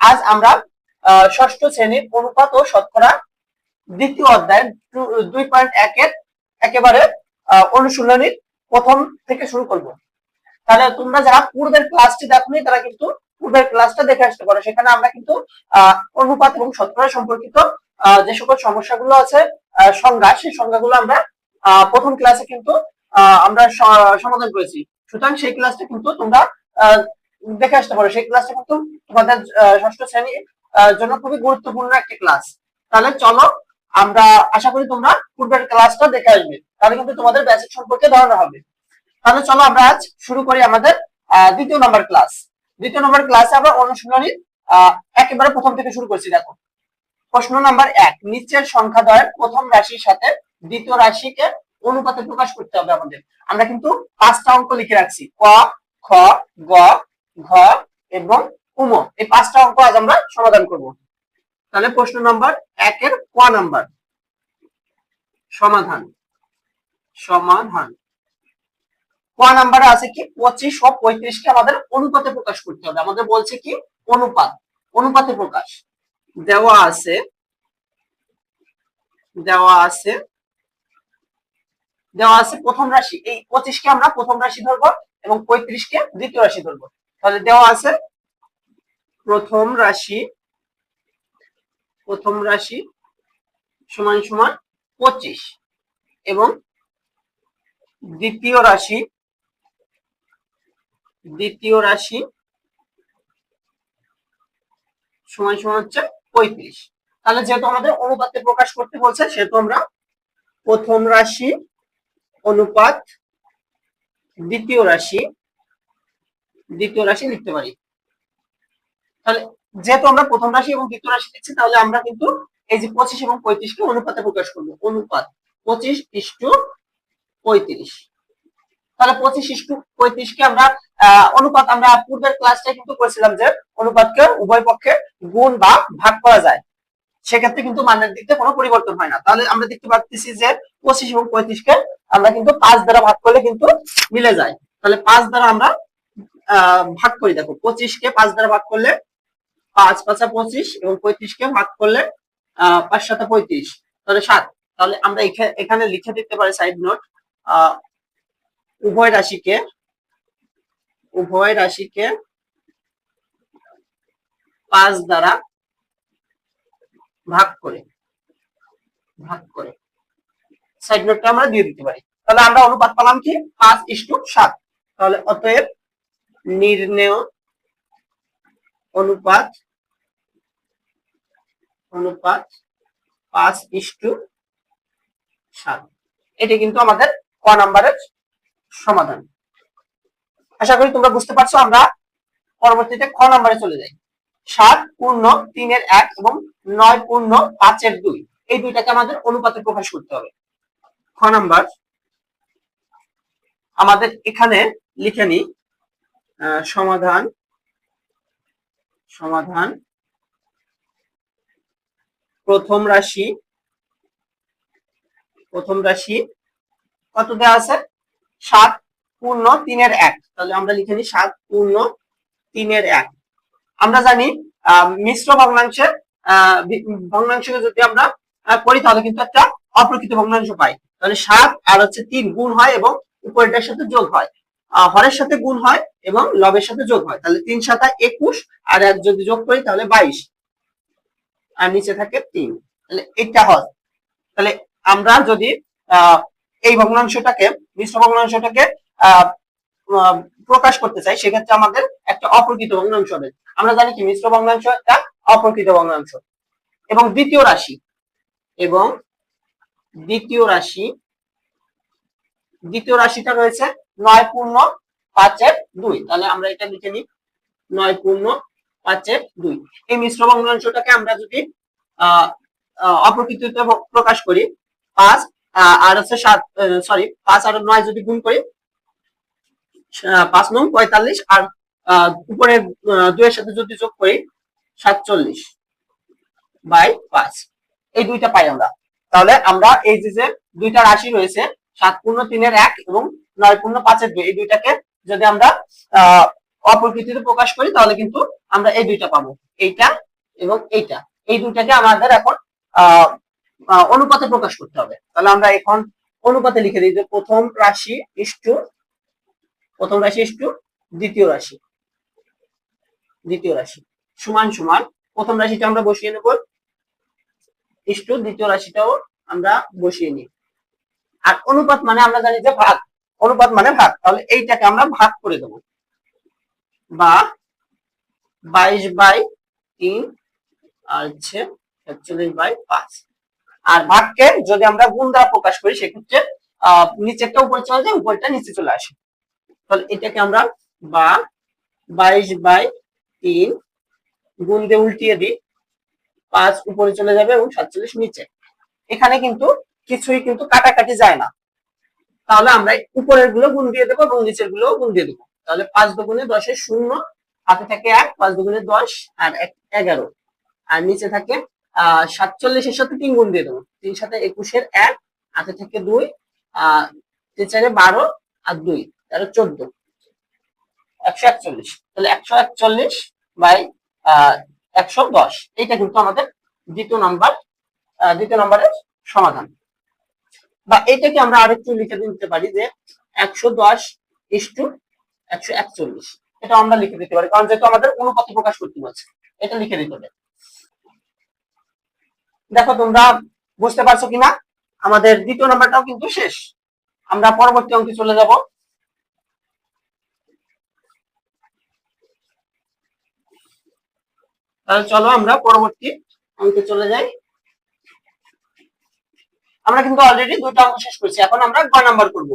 আজ আমরা ষষ্ঠ শ্রেণির অনুপাত ও শতকরা দ্বিতীয় অধ্যায় দুই পয়েন্ট একের একেবারে অনুশীলনীর প্রথম থেকে শুরু করব। তাহলে তোমরা যারা পূর্বের ক্লাসটি দেখোনি, তারা কিন্তু পূর্বের ক্লাসটা দেখে আসতে পারো। সেখানে আমরা কিন্তু অনুপাত এবং শতকরা সম্পর্কিত যে সকল সমস্যাগুলো আছে সংজ্ঞা, সেই সংজ্ঞাগুলো আমরা প্রথম ক্লাসে কিন্তু আমরা সমাধান করেছি। সুতরাং সেই ক্লাসটা কিন্তু তোমরা দেখে আসতে পারো। সেই ক্লাসটা কিন্তু তোমাদের ষষ্ঠ শ্রেণির জন্য খুবই গুরুত্বপূর্ণ একটি ক্লাস তাহলে চলো, আমরা আশা করি তোমরা পূর্বের ক্লাসটা দেখে আসবে। তাহলে কিন্তু তোমাদের বেসিক সম্পর্কে ধারণা হবে। তাহলে চলো, আমরা আজ শুরু করি আমাদের দ্বিতীয় নম্বর ক্লাস দ্বিতীয় নম্বর ক্লাসে আমরা অনুশীলনী একেবারে প্রথম থেকে শুরু করছি, দেখো। প্রশ্ন নাম্বার এক, নিচের সংখ্যা দ্বয়ের প্রথম রাশির সাথে দ্বিতীয় রাশিকে অনুপাতে প্রকাশ করতে হবে আমাদের। আমরা কিন্তু পাঁচটা অঙ্ক লিখে রাখছি। ক, খ, গ ঘ এবং উম এই পাঁচটা অঙ্ক আজ আমরা সমাধান করব। তাহলে প্রশ্ন নাম্বার একের ক নাম্বার। সমাধান। সমাধান। ক নাম্বারে আছে কি? পঁচিশ ও পঁয়ত্রিশকে আমাদের অনুপাতে প্রকাশ করতে হবে। আমাদের বলছে কি? অনুপাত। অনুপাতে প্রকাশ। দেওয়া আছে। দেওয়া আছে। দেওয়া আছে প্রথম রাশি। এই পঁচিশকে আমরা প্রথম রাশি ধরবো এবং পঁয়ত্রিশকে দ্বিতীয় রাশি ধরবো। তাহলে দেওয়া আছে প্রথম রাশি প্রথম রাশি সমান সমান পঁচিশ এবং দ্বিতীয় রাশি দ্বিতীয় রাশি সমান সমান হচ্ছে পঁয়ত্রিশ। তাহলে যেহেতু আমাদের অনুপাতে প্রকাশ করতে বলছে, সেহেতু আমরা প্রথম রাশি অনুপাত, দ্বিতীয় রাশি দ্বিতীয় রাশি লিখতে পারি। তাহলে যেহেতু আমরা প্রথম রাশি এবং দ্বিতীয় রাশি লিখছি তাহলে আমরা কিন্তু এই যে পঁচিশ এবং পঁয়ত্রিশকে অনুপাতে প্রকাশ করব। অনুপাত পঁচিশ ইস্টু পঁয়ত্রিশ। তাহলে পঁচিশ ইস্টু পঁয়ত্রিশকে আমরা অনুপাত আমরা পূর্বের ক্লাসটাই কিন্তু করেছিলাম যে অনুপাতকে উভয় পক্ষে গুণ বা ভাগ করা যায়। সেক্ষেত্রে কিন্তু মানের দিক দিয়ে কোনো পরিবর্তন হয় না। তাহলে আমরা দেখতে পাচ্ছি যে পঁচিশ এবং পঁয়ত্রিশকে আমরা কিন্তু পাঁচ দ্বারা ভাগ করলে কিন্তু মিলে যায়। তাহলে পাঁচ দ্বারা আমরা ভাগ করি দেখো। পঁচিশকে পাঁচ দ্বারা ভাগ করলে পাঁচ, পাঁচা পঁচিশ এবং পঁয়ত্রিশকে ভাগ করলে পাঁচ সাতা পঁয়ত্রিশ। তাহলে সাত। তাহলে আমরা এখা- এখানে লিখে দিতে পারি সাইড নোট উভয় রাশিকে উভয় রাশিকে পাঁচ দ্বারা ভাগ করে ভাগ করে। সাইড নোটটা আমরা দিয়ে দিতে পারি। তাহলে আমরা অনুপাত পেলাম কি? পাঁচ ইস্টু সাত। তাহলে অতএব নির্ণেয় অনুপাত অনুপাত পাঁচ ইস্টু সাত। এটি কিন্তু আমাদের ক নাম্বারের সমাধান। আশা করি তোমরা বুঝতে পারছ আমরা পরবর্তীতে খ নাম্বারে চলে যাই। সাত পূর্ণ তিনের এক এবং নয় পূর্ণ পাঁচের দুই। এই দুইটাকে আমাদের অনুপাতে প্রকাশ করতে হবে। খ নাম্বার আমাদের এখানে লিখে নি আহ, সমাধান সমাধান। প্রথম রাশি প্রথম রাশি, কত দেওয়া আছে? সাত পূর্ণ তিনের এক। তাহলে আমরা লিখে নিই সাত পূর্ণ তিনের এক। আমরা জানি মিশ্র ভগ্নাংশের ভগ্নাংশকে যদি আমরা করি, তাহলে কিন্তু একটা অপ্রকৃত ভগ্নাংশ পাই। তাহলে সাত আর হচ্ছে তিন গুণ হয় এবং উপরেটার সাথে যোগ হয়। হরের সাথে গুণ হয় এবং লবের সাথে যোগ হয়। তাহলে তিন সাতা একুশ, আর এক যদি যোগ করি তাহলে বাইশ। আর নিচে থাকে তিন। তাহলে এটা হয়। তাহলে আমরা যদি এই ভগ্নাংশটাকে, মিশ্র ভগ্নাংশটাকে প্রকাশ করতে চাই, সেক্ষেত্রে আমাদের একটা অপ্রকৃত ভগ্নাংশ হবে। আমরা জানি কি, মিশ্র ভগ্নাংশ একটা অপ্রকৃত ভগ্নাংশ। এবং দ্বিতীয় রাশি, এবং দ্বিতীয় রাশি, দ্বিতীয় রাশিটা রয়েছে নয় পূর্ণ পাঁচের দুই। তাহলে আমরা এটা লিখে নিই। নয় পূর্ণ পাঁচের দুই। এই মিশ্র ভগ্নাংশটাকে আমরা যদি অপ্রকৃতিতে প্রকাশ করি পাঁচ আর হচ্ছে সাত সরি পাঁচ আর নয় যদি গুণ করি পাঁচ নং পঁয়তাল্লিশ আর উপরে আহ, দুইয়ের সাথে যদি যোগ করি সাতচল্লিশ বাই পাঁচ। এই দুইটা পাই আমরা। তাহলে আমরা এই যে দুইটা রাশি রয়েছে সাত পূর্ণ তিনের এক এবং নয় পূর্ণ পাঁচের দুই, এই দুইটাকে যদি আমরা, আহ, অপ্রকৃতিতে প্রকাশ করি, তাহলে কিন্তু আমরা এই দুইটা পাবো। এইটা এবং এইটা। এই দুইটাকে আমাদের এখন অনুপাতে প্রকাশ করতে হবে। তাহলে আমরা এখন অনুপাতে লিখে দিই যে প্রথম রাশি ইস্টু প্রথম রাশি ইস্টু দ্বিতীয় রাশি। দ্বিতীয় রাশি। সমান সমান। প্রথম রাশিটা আমরা বসিয়ে নেব। ইস্টু দ্বিতীয় রাশিটাও আমরা বসিয়ে নিই। আর অনুপাত মানে আমরা জানি যে ভাগ। অনুপাত মানে ভাগ। তাহলে এইটাকে আমরা ভাগ করে দেব। বা বাইশ বাই তিন আর হচ্ছে একচল্লিশ বাই পাঁচ। আর ভাগকে যদি আমরা গুণ দ্বারা প্রকাশ করি, সেক্ষেত্রে, আহ, নিচেরটা উপরে চলে যায়, উপরটা নিচে চলে আসে। তাহলে এটাকে আমরা বা বাইশ বাই তিন গুণ দিয়ে উল্টিয়ে দিই। পাঁচ উপরে চলে যাবে এবং সাতচল্লিশ নিচে। এখানে কিন্তু কিছুই কিন্তু কাটাকাটি যায় না। তাহলে আমরা উপরেরগুলো গুণ দিয়ে দেবো এবং নিচেরগুলো গুণ দিয়ে দেবো। তাহলে পাঁচ দুগুণে দশের শূন্য, হাতে থাকে এক, পাঁচ দুগুণে দশ আর এক, এগারো। আর নিচে থাকে, আহ, সাতচল্লিশের সাথে তিন গুণ দিয়ে দেবো। তিন সাথে একুশের এক, হাতে থেকে দুই, আহ, তিন চারে বারো আর দুই তেরো চোদ্দ। একশো একচল্লিশ। তাহলে একশো একচল্লিশ বাই, আহ, একশো দশ। এইটা কিন্তু আমাদের দ্বিতীয় নাম্বার দ্বিতীয় নম্বরের সমাধান। বা এটাকে আমরা আরেকটু লিখে দিতে পারি যে একশো দশ ইস্টু একশো একচল্লিশ। এটা আমরা লিখে দিতে পারি, কারণ যেহেতু আমাদের অনুপাত প্রকাশ করতে বলছে এটা লিখে দিতে হবে। দেখো তোমরা বুঝতে পারছ কিনা? আমাদের দ্বিতীয় নাম্বারটাও কিন্তু শেষ। আমরা পরবর্তী অঙ্কে চলে যাব। তাহলে চলো আমরা পরবর্তী অঙ্কে চলে যাই। আমরা কিন্তু অলরেডি দুইটা অঙ্ক শেষ করেছি। এখন আমরা গ নাম্বার করব।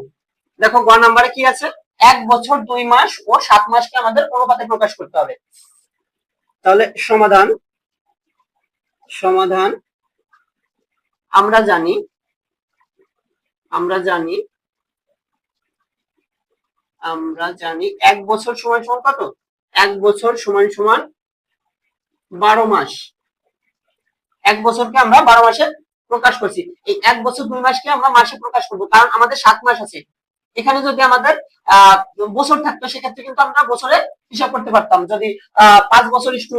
দেখো, গ নাম্বারে কি আছে? এক বছর, দুই মাস ও সাত মাসকে আমাদের অনুপাতে প্রকাশ করতে হবে। তাহলে সমাধান সমাধান, আমরা জানি আমরা জানি আমরা জানি এক বছর সমান সমান কত? এক বছর সমান সমান বারো মাস। এক বছরকে আমরা বারো মাসে প্রকাশ করছি। এই এক বছর দুই মাসকে আমরা মাসে প্রকাশ করব? কারণ আমাদের সাত মাস আছে। এখানে যদি আমাদের বছর থাকতো, সেক্ষেত্রে কিন্তু আমরা বছরে হিসাব করতে পারতাম। যদি পাঁচ বছর ইস্টু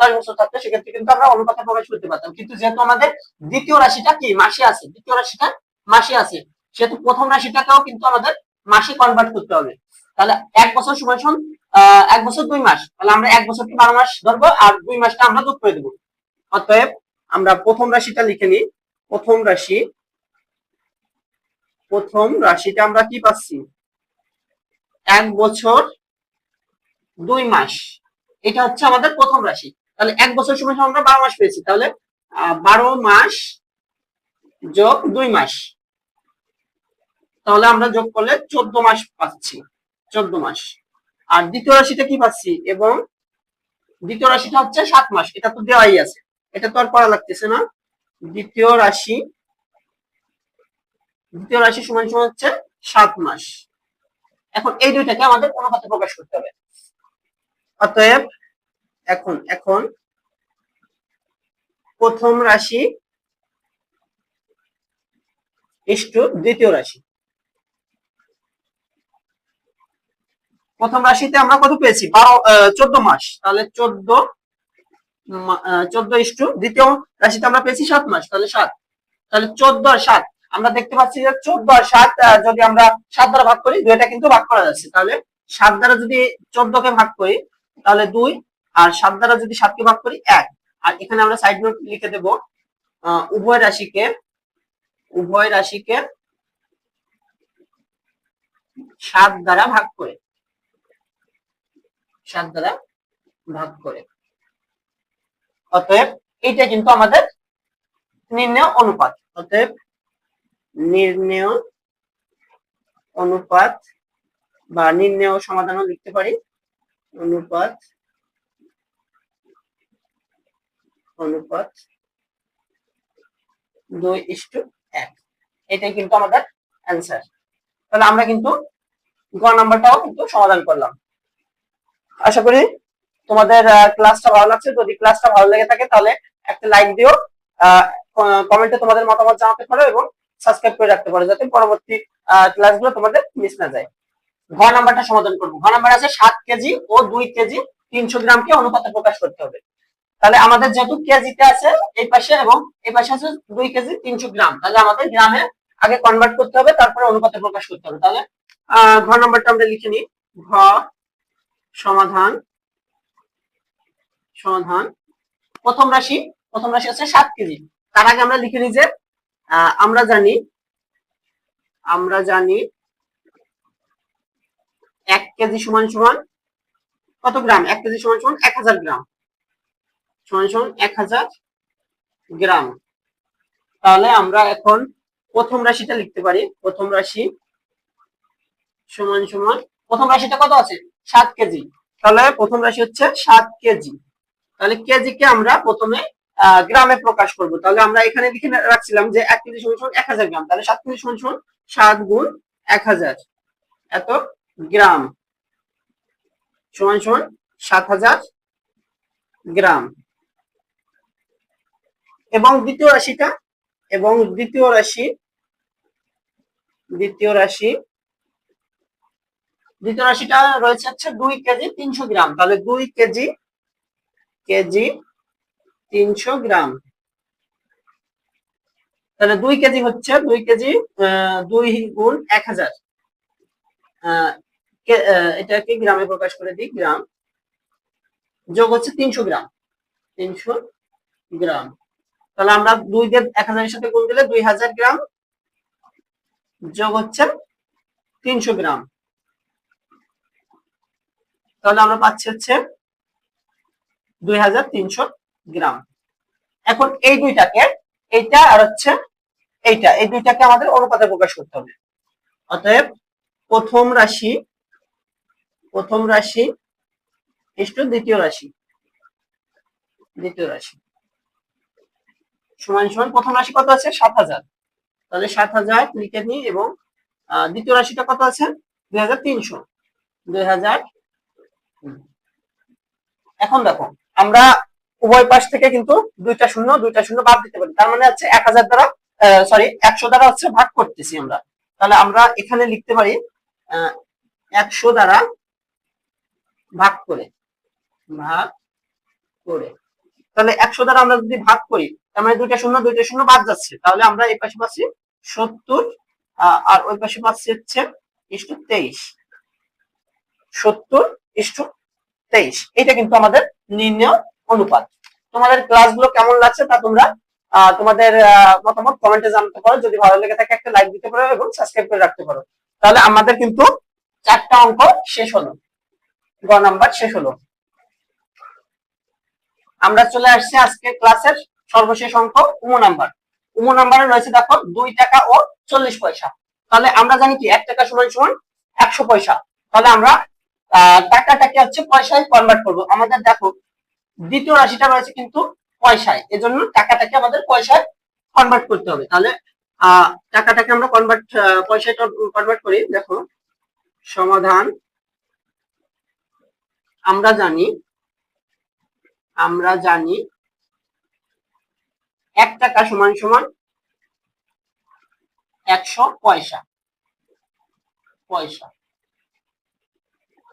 দশ বছর থাকতো, সেক্ষেত্রে কিন্তু আমরা অনুপাতে প্রকাশ করতে পারতাম। কিন্তু যেহেতু আমাদের দ্বিতীয় রাশিটা কি? মাসে আছে। দ্বিতীয় রাশিটা মাসে আছে। সেহেতু প্রথম রাশিটাকেও কিন্তু আমাদের মাসে কনভার্ট করতে হবে। তাহলে এক বছর সমান, আহ, এক বছর দুই মাস। তাহলে আমরা এক বছরকে বারো মাস ধরবো আর দুই মাসটা আমরা যোগ করে দেবো। অতএব আমরা প্রথম রাশিটা লিখে নিই। প্রথম রাশি। প্রথম রাশিটা আমরা কি পাচ্ছি? এক বছর দুই মাস। এটা হচ্ছে আমাদের প্রথম রাশি। তাহলে এক বছর সময় আমরা বারো মাস পেয়েছি। তাহলে বারো মাস যোগ দুই মাস। তাহলে আমরা যোগ করলে চোদ্দ মাস পাচ্ছি। চোদ্দ মাস। আর দ্বিতীয় রাশিটা কি পাচ্ছি? এবং দ্বিতীয় রাশিটা হচ্ছে সাত মাস। এটা তো দেওয়াই আছে। এটা তো আর করা লাগতেছে না। দ্বিতীয় রাশি দ্বিতীয় রাশি সমান সমান হচ্ছে সাত মাস। এখন এই দুইটাকে আমাদের অনুপাতে প্রকাশ করতে হবে অতএব এখন এখন প্রথম রাশি ইষ্টু দ্বিতীয় রাশি। প্রথম রাশিতে আমরা কত পেয়েছি? বারো চোদ্দ মাস। তাহলে চোদ্দ চোদ্দ ইষ্টু, দ্বিতীয় রাশিতে আমরা পেয়েছি সাত মাস, তাহলে সাত। তাহলে চোদ্দ আর সাত, আমরা দেখতে পাচ্ছি যে চোদ্দ আর সাত যদি আমরা সাত দ্বারা ভাগ করি, দুইটা কিন্তু ভাগ করা যাচ্ছে। তাহলে সাত দ্বারা যদি চোদ্দ কে ভাগ করি, তাহলে দুই, আর সাত দ্বারা যদি সাতকে ভাগ করি, এক। আর এখানে আমরা সাইড নোট লিখে দেব উভয় রাশিকে উভয় রাশিকে সাত দ্বারা ভাগ করে। সাত দ্বারা ভাগ করে। অতএব এইটা কিন্তু আমাদের নির্ণয় অনুপাত। অতএব নির্ণয় অনুপাত বা নির্ণয় সমাধানও লিখতে পারি। অনুপাত অনুপাত দুই ইস্টু এক। এটাই কিন্তু আমাদের অ্যান্সার। তাহলে আমরা কিন্তু গ নাম্বারটাও কিন্তু সমাধান করলাম। আশা করি তোমাদের ক্লাসটা ভালো লাগছে, যদি ক্লাসটা ভালো লেগে থাকে তাহলে একটা লাইক দিও কমেন্টে তোমাদের মতামত জানাতে পারো এবং সাবস্ক্রাইব করে রাখতে পারো, যাতে পরবর্তী ক্লাসগুলো তোমাদের মিস না যায়। ঘ নাম্বারটা সমাধান করব। ঘ নাম্বার আছে সাত কেজি ও দুই কেজি তিনশো গ্রামকে অনুপাতে প্রকাশ করতে হবে। তাহলে আমাদের যেহেতু কেজিতে আছে এই পাশে এবং এই পাশে আছে দুই কেজি তিনশো গ্রাম, তাহলে আমাদের গ্রামে আগে কনভার্ট করতে হবে, তারপরে অনুপাতে প্রকাশ করতে হবে। তাহলে ঘ নাম্বারটা আমরা লিখে নিই। ঘ সমাধান সমাধান। প্রথম রাশি প্রথম রাশি হচ্ছে সাত কেজি। তার আগে আমরা লিখে নিই যে আমরা জানি আমরা জানি এক কেজি সমান সমান কত গ্রাম? এক কেজি সমান সমান এক হাজার গ্রাম। সমান সমান এক হাজার গ্রাম। তাহলে আমরা এখন প্রথম রাশিটা লিখতে পারি। প্রথম রাশি সমান সমান, প্রথম রাশিটা কত আছে? সাত কেজি। তাহলে প্রথম রাশি হচ্ছে সাত কেজি। তাহলে কেজিকে আমরা প্রথমে গ্রামে প্রকাশ করব। তাহলে আমরা এখানে লিখে রাখছিলাম যে এক কেজি সমান সমান এক হাজার গ্রাম। তাহলে সাত কেজি সমান সমান সাত গুণ এক হাজার। এত গ্রাম। সমান সমান সাত হাজার গ্রাম। এবং দ্বিতীয় রাশিটা, এবং দ্বিতীয় রাশি দ্বিতীয় রাশি, দ্বিতীয় রাশিটা রয়েছে হচ্ছে দুই কেজি তিনশো গ্রাম। তাহলে দুই কেজি কেজি তিনশো গ্রাম। তাহলে দুই কেজি হচ্ছে, দুই কেজি দুই গুণ এক হাজার। এটাকে গ্রামে প্রকাশ করে দিই, গ্রাম। যোগ হচ্ছে তিনশো গ্রাম। তিনশো গ্রাম। তাহলে আমরা দুই দিয়ে এক হাজারের সাথে গুণ দিলে দুই হাজার গ্রাম। যোগ হচ্ছে তিনশো গ্রাম। তাহলে আমরা পাচ্ছি হচ্ছে দুই হাজার তিনশো গ্রাম। এখন এই দুইটাকে, এইটা আর হচ্ছে এইটা, এই দুইটাকে আমাদের অনুপাতে প্রকাশ করতে হবে। অতএব প্রথম রাশি প্রথম রাশি ইষ্ট দ্বিতীয় রাশি। দ্বিতীয় রাশি। সমান সমান প্রথম রাশি কত আছে? সাত হাজার। তাহলে সাত হাজার লিখে নিই এবং দ্বিতীয় রাশিটা কত আছে? দুই হাজার তিনশো। দুই হাজার এখন দেখো আমরা উভয় পাশ থেকে কিন্তু দুইটা শূন্য দুইটা শূন্য বাদ দিতে পারি। তার মানে হচ্ছে এক হাজার দ্বারা সরি একশো দ্বারা হচ্ছে ভাগ করতেছি আমরা। তাহলে আমরা এখানে লিখতে পারি একশো দ্বারা ভাগ করে ভাগ করে। তাহলে একশো দ্বারা আমরা যদি ভাগ করি, তার মানে দুইটা শূন্য দুইটা শূন্য বাদ যাচ্ছে। তাহলে আমরা এই পাশে পাচ্ছি সত্তর আর ওই পাশে পাচ্ছি হচ্ছে ইস্টু তেইশ। সত্তর ইস্টু তেইশ। এটা কিন্তু আমাদের নির্ণয় অনুপাত। তোমাদের ক্লাসগুলো কেমন লাগছে তা তোমরা তোমাদের মতামত কমেন্টে জানাতে পারো। যদি ভালো লেগে থাকে একটা লাইক দিতে পারো এবং সাবস্ক্রাইব করে রাখতে পারো। তাহলে আমাদের কিন্তু চারটা অঙ্ক শেষ হলো। গ নাম্বার শেষ হলো। আমরা চলে আসছি আজকে ক্লাসের সর্বশেষ অঙ্ক, উমো নাম্বার। উমো নাম্বারে রয়েছে দেখো দুই টাকা ও চল্লিশ পয়সা। তাহলে আমরা জানি কি, এক টাকা সমান সমান একশো পয়সা। তাহলে আমরা টাকাটাকে হচ্ছে পয়সায় কনভার্ট করব। আমাদের দেখো, দ্বিতীয় রাশিটা রয়েছে কিন্তু পয়সায়। এজন্য টাকাটাকে আমাদের পয়সায় কনভার্ট করতে হবে। তাহলে টাকাটাকে আমরা কনভার্ট পয়সায় কনভার্ট করি। দেখো, সমাধান, আমরা জানি আমরা জানি এক টাকা সমান সমান একশো পয়সা। পয়সা।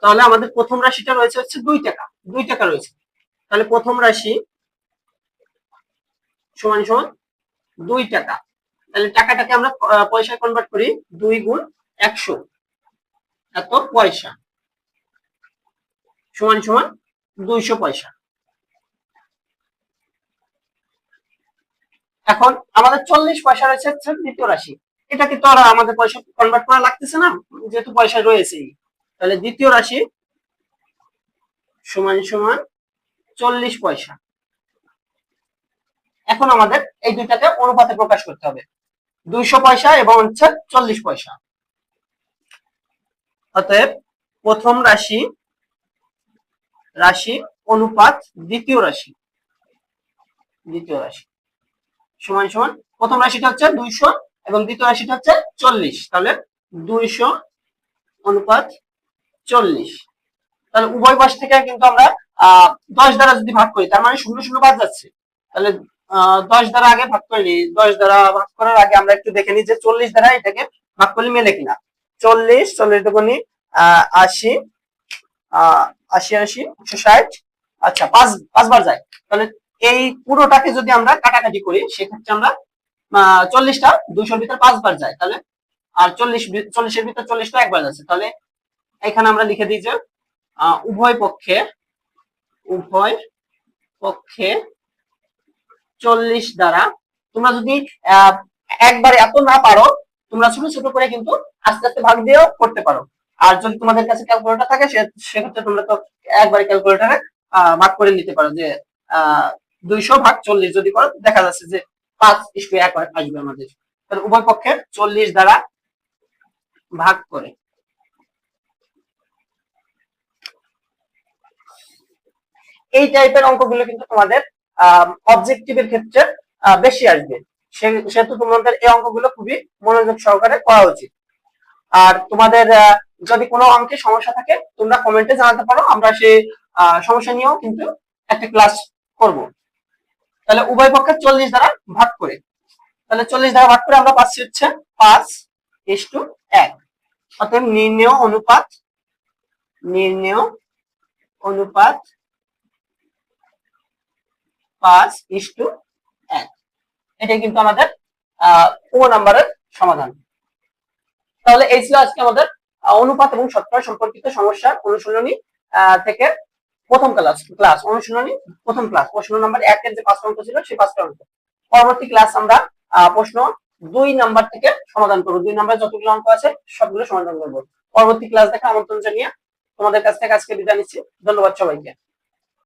তাহলে আমাদের প্রথম রাশিটা রয়েছে হচ্ছে দুই টাকা দুই টাকা রয়েছে। তাহলে প্রথম রাশি সমান সমান দুই টাকা। তাহলে টাকাটাকে আমরা পয়সায় কনভার্ট করি দুই গুণ একশো। এত পয়সা। সমান সমান দুইশো পয়সা। এখন আমাদের চল্লিশ পয়সা রয়েছে দ্বিতীয় রাশি। এটা কিন্তু আর আমাদের পয়সা কনভার্ট করা লাগতেছে না, যেহেতু পয়সা রয়েছেই। তাহলে দ্বিতীয় রাশি সমান সমান চল্লিশ পয়সা। এখন আমাদের এই দুইটাকে অনুপাতে প্রকাশ করতে হবে। দুইশো পয়সা এবং হচ্ছে চল্লিশ পয়সা। অতএব প্রথম রাশি রাশি অনুপাত দ্বিতীয় রাশি। দ্বিতীয় রাশি। সমান সমান প্রথম রাশিটা হচ্ছে দুইশো এবং দ্বিতীয় রাশিটা হচ্ছে চল্লিশ। তাহলে দুইশো অনুপাত চল্লিশ। তাহলে উভয় পাশ থেকে কিন্তু আমরা দশ দ্বারা যদি ভাগ করি, তার মানে শূন্য শূন্য বাদ যাচ্ছে। তাহলে দশ দ্বারা আগে ভাগ করে নিই। দশ দ্বারা ভাগ করার আগে আমরা একটু দেখে নিই যে চল্লিশ দ্বারা এটাকে ভাগ করলে মেলে কিনা। চল্লিশ চল্লিশ দুগুণি আশি আশি আশি, একশো ষাট। আচ্ছা পাঁচ, পাঁচবার যায়। তাহলে এই পুরোটাকে যদি আমরা কাটাকাটি করি, সেক্ষেত্রে আমরা চল্লিশটা দুইশোর ভিতর পাঁচবার যায়। তাহলে, আর চল্লিশ, চল্লিশের ভিতর চল্লিশটা একবার যাচ্ছে। তাহলে এখানে আমরা লিখে দিই যে উভয় পক্ষে উভয় পক্ষে চল্লিশ দ্বারা তোমরা যদি একবারে এত না পারো, তোমরা ছোট ছোট করে কিন্তু আস্তে আস্তে ভাগ দিয়েও করতে পারো। আর যদি তোমাদের কাছে ক্যালকুলেটর থাকে সেক্ষেত্রে তোমরা তো একবারে ক্যালকুলেটরে ভাগ করে নিতে পারো যে দুইশো ভাগ চল্লিশ যদি করো, দেখা যাচ্ছে যে পাঁচ ইস্টু এক আসবে আমাদের তাহলে উভয় পক্ষে চল্লিশ দ্বারা ভাগ করে। এই টাইপের অঙ্কগুলো কিন্তু তোমাদের অবজেক্টিভের ক্ষেত্রে বেশি আসবে। সেহেতু তোমাদের এই অঙ্কগুলো খুবই মনোযোগ সহকারে করা উচিত। আর তোমাদের যদি কোনো অঙ্কে সমস্যা থাকে, তোমরা কমেন্টে জানাতে পারো, আমরা সেই সমস্যা নিয়েও কিন্তু একটা ক্লাস করব। তাহলে উভয় পক্ষে চল্লিশ দ্বারা ভাগ করে। তাহলে চল্লিশ দ্বারা ভাগ করে আমরা পাচ্ছি হচ্ছে পাঁচ ইস টু এক। অতএব নির্ণেয় অনুপাত নির্ণেয় অনুপাত পাঁচ ইস টু এক। এটাই কিন্তু আমাদের ও নাম্বারের সমাধান। তাহলে এই ছিল আজকে আমাদের অনুপাত এবং শতকরা সম্পর্কিত সমস্যার অনুশীলনী থেকে প্রথম ক্লাস ক্লাস অনুশীলনী, প্রথম ক্লাস প্রশ্ন নাম্বার একের যে পাঁচটা অঙ্ক ছিল, সেই পাঁচটা অঙ্ক। পরবর্তী ক্লাস আমরা প্রশ্ন দুই নাম্বার থেকে সমাধান করব। দুই নাম্বার যতগুলো অঙ্ক আছে, সবগুলো সমাধান করব। পরবর্তী ক্লাস দেখা আমন্ত্রণ জানিয়ে তোমাদের কাছ থেকে আজকে বিদায় নিচ্ছি। ধন্যবাদ সবাইকে।